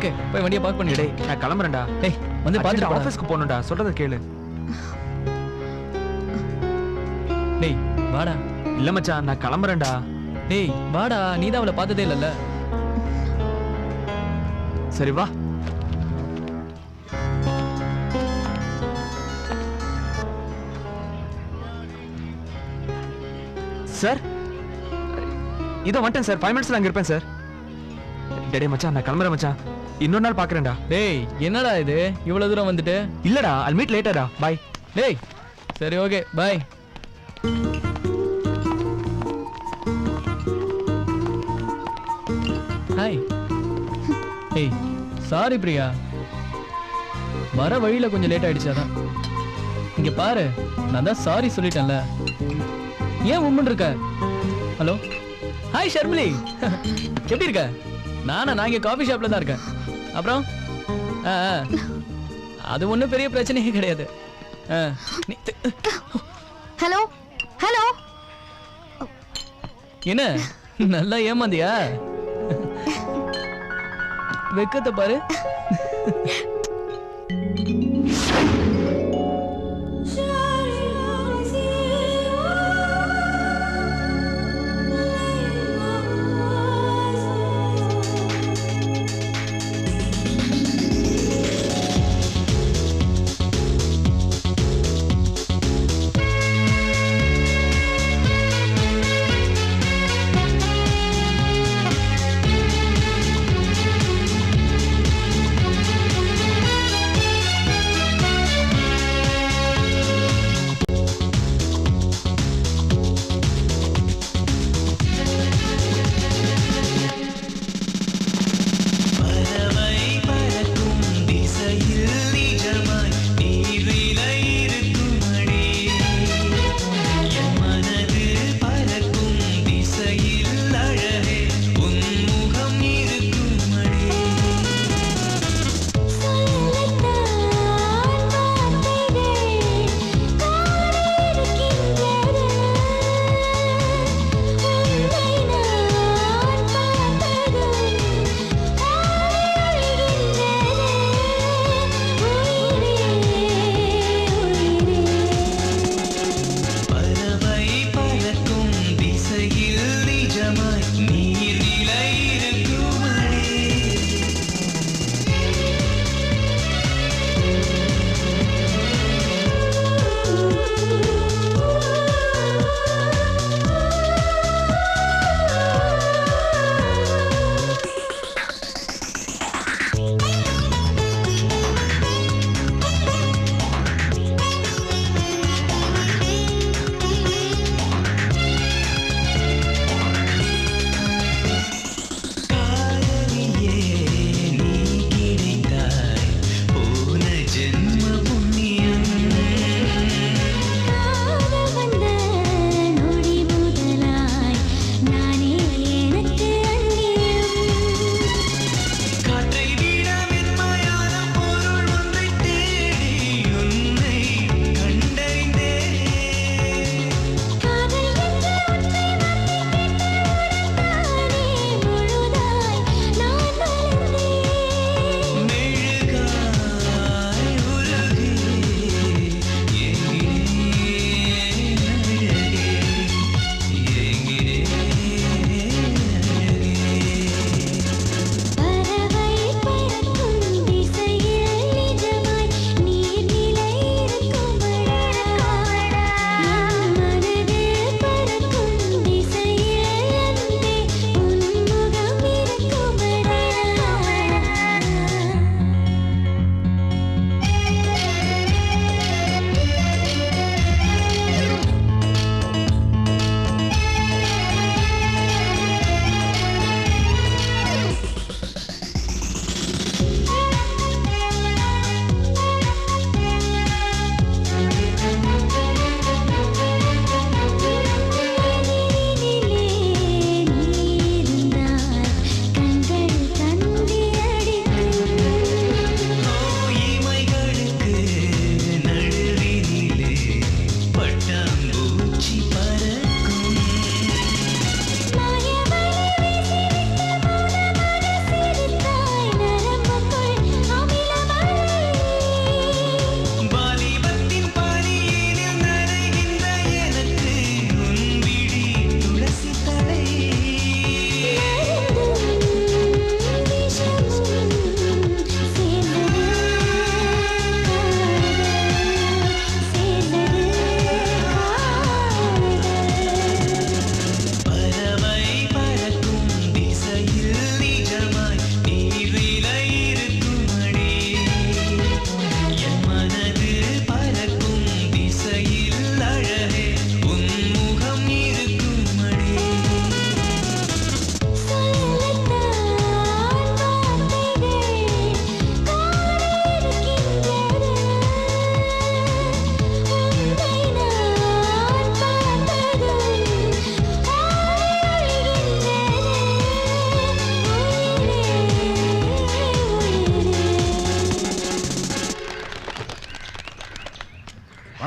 Okay போய் வண்டியை park பண்ணிடு. நான் கிளம்புறேன்டா. டேய் வந்து பார்த்துட்டு. ஆஃபீஸ்க்கு போகணும்டா. சொல்றத கேளு. டேய் வாடா. இல்ல மச்சான் நான் கிளம்புறேன்டா. டேய் வாடா. நீ தான் அவளை பார்த்ததே இல்லைல்ல. சரி வா. சார் இதோ வந்துட்டேன் சார். ஃபைவ் மினிட்ஸ்ல அங்க இருப்பேன் சார். டேடே மச்சான் நான் கிளம்புறேன் மச்சான். இன்னொரு நாள் பாக்குறேன்டா. டேய் என்னடா இது? இவ்வளவு தூரம் வந்துட்டு? இல்லடா அல் மீட் லேட்டரா பாய் டேய் சரி ஓகே. பாய் ஹாய் ஏய் சாரி பிரியா. வர வழியில கொஞ்சம் லேட் ஆயிடுச்சு அதான். இங்க பாரு நான் தான் சாரி சொல்லிட்டேன்ல. ஏன் உம்மன் இருக்க? ஹலோ ஹாய் ஷர்மிலி எப்படி இருக்க? நானா நான் இங்க காஃபி ஷாப்ல தான் இருக்கேன். அப்புறம். அது ஒன்றும் பெரிய பிரச்சனையே கிடையாது. Hello hello. என்ன? நல்லா ஏமாந்தியா? வெக்கத்தை பாரு.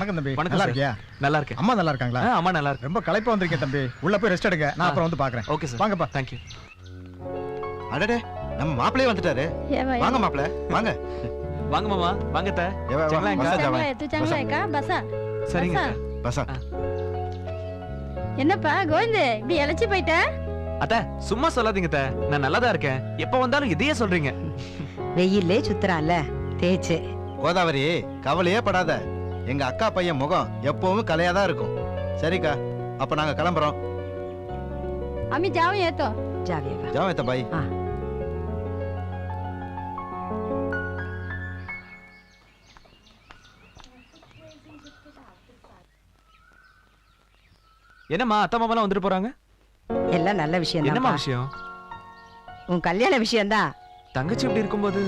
வணக்கம் தம்பி. நல்லா இருக்கியா? நல்லா இருக்கு அம்மா நல்லா இருக்காங்களா? அம்மா நல்லா இருக்கு. ரொம்ப களைப்பா வந்திருக்கேன் தம்பி. உள்ள போய் ரெஸ்ட் எடுங்க. நான் அப்புறம் வந்து பாக்குறேன். Okay sir. வாங்கப்பா. தேங்க்யூ அடடே நம்ம மாப்பிளையே வந்துட்டாரு. வாங்க மாப்பிள வாங்க. வாங்க மாமா. வாங்க தா சரிங்க பசா என்னப்பா கோவிந்தே இப்படி இழைச்சி போயிட்ட? அத்த சும்மா சொல்லாதீங்க அத்த. நான் நல்லா தான் இருக்கேன். எப்ப வந்தாலும் இதையே சொல்றீங்க. வெயிலே சுத்துறான்ல. தேய்ச்சு. கோதாவரி கவலையே படாத. எங்க அக்கா பையன் முகம் எப்பவும் கலையா தான் இருக்கும். சரிக்கா அப்ப நாங்க கிளம்புறோம். அம்மி ஜாவம் ஏத்தோ? ஜாவியா ஜாவம் ஏத்த பாய். என்னம்மா அத்தா மாமாலாம் வந்துட்டு போறாங்க? எல்லாம் நல்ல விஷயம் என்னம்மா விஷயம்? உன் கல்யாண விஷயம் தான் தங்கச்சி இப்படி இருக்கும்போது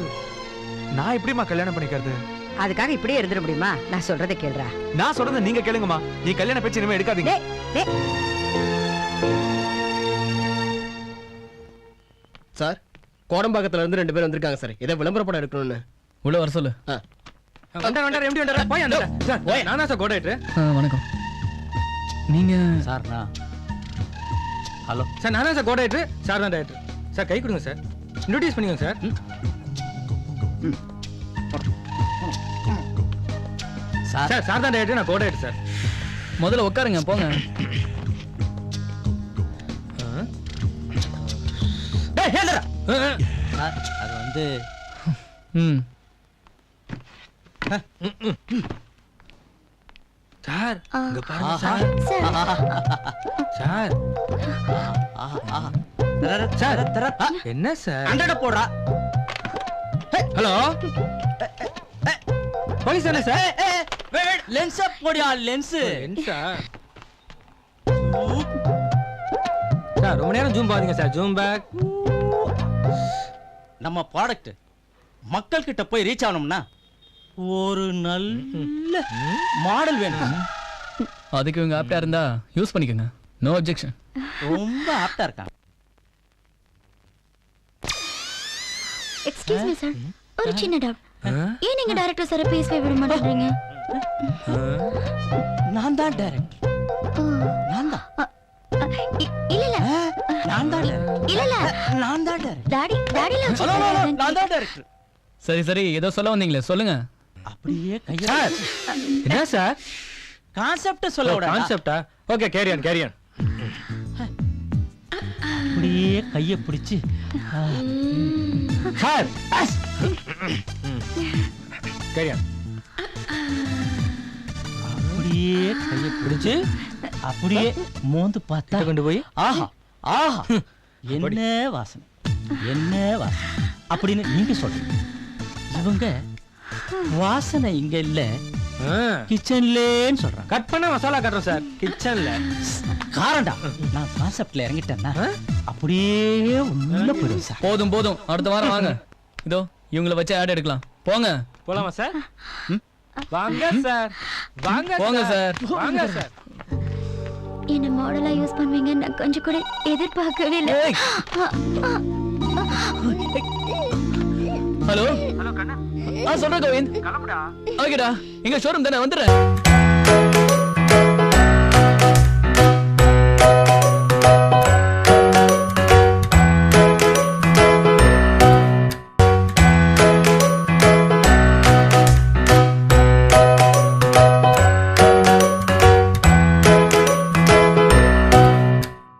நான் எப்படிமா கல்யாணம் பண்ணிக்கிறது? அதுக்காக இப்படியே இருந்துட முடியுமா? நான் சொல்றதை கேளுடா. நான் சொல்றதை நீங்க கேளுங்கம்மா. நீ கல்யாண பேச்சு இனிமே எடுக்காதீங்க. டேய், டேய். சார் கோடம்பாக்கத்துல இருந்து ரெண்டு பேர் வந்திருக்காங்க சார். இதை விளம்பர படம் எடுக்கணும்னு. உள்ள வர சொல்லு. வந்தார் வந்தார் எப்படி வந்தார் போய் அந்த சார் போய். நான் தான் சார் கோடைட்டு ஆ, வணக்கம். நீங்க சார் நான் ஹலோ. சார் நான் சார் கோடைட்டு சார் தான் டேரக்டர். சார் கை கொடுங்க சார். இன்ட்ரோடியூஸ் பண்ணிக்கோங்க சார். சார். சார் சார் தான் நான் கோடைட்டு சார். முதல்ல உட்காருங்க போங்க. அது வந்து ம். சார் ஆ, இங்க பாருங்க சார். சார். சார். சார் என்ன சார்? அண்டட போடுறா. ஹலோ? போலீஸ் தானே சார்? லென்ஸ் போடியா லென்ஸ் லென்ஸா சார் ரொம்ப நேரம் ஜூம் பாருங்க சார். ஜூம் பேக் நம்ம ப்ராடக்ட் மக்கள் கிட்ட போய் ரீச் ஆகணும்னா ஒரு நல்ல மாடல் வேணும். அதுக்கு இவங்க ஆப்டா இருந்தா யூஸ் பண்ணிக்கோங்க. நோ அப்ஜெக்ஷன் ரொம்ப ஆப்டா இருக்கான் எக்ஸ்கியூஸ் மீ சார் ஒரு சின்ன டவுட் ஏன் நீங்க டைரக்டர் சார் பேசவே விட மாட்டேங்கிறீங்க? நான் தான் டைரக்ட் ஓ, நான் தான் இல்ல இல்ல நான் தான். இல்ல இல்ல நான் தான் டைரக்ட் டாடி டாடில நான் தான் டைரக்டர் சரி சரி ஏதோ சொல்ல வந்தீங்களே சொல்லுங்க. அப்படியே கையை சார் என்ன சார்? கான்செப்ட் சொல்ல விட கான்செப்டா ஓகே கேரியன் கேரியன் அப்படியே கையை பிடிச்சு. சார் கேரியன் அப்படியே கையை பிடிச்சு அப்படியே மோந்து பார்த்தா கொண்டு போய்? ஆஹா ஆஹா. என்ன வாசனை? என்ன வாசனை? அப்படின்னு நீங்க சொல்றீங்க. இவங்க வாசனை இங்க இல்ல. கிச்சன்லேன்னு சொல்றாங்க. கட் பண்ண மசாலா கட்டுறோம் சார். கிச்சன்ல. காரண்டா நான் கான்செப்ட்ல இறங்கிட்டேன்னா அப்படியே உள்ள போயிடும் சார். போதும் போதும். அடுத்த வாரம் வாங்க. இதோ இவங்கள வச்சு ஆட் எடுக்கலாம். போங்க. போலாமா சார்? வாங்க சார். வாங்க போங்க சார். வாங்க சார். என்ன மாடலா யூஸ் பண்ணுவீங்க? நான் கொஞ்சம் கூட எதிர்பார்க்கவே இல்ல. ஏய். ஹலோ ஆ சொல்றேன் கோவிந்த். ஓகேடா. எங்க ஷோரூம் தானே வந்துடுறேன்.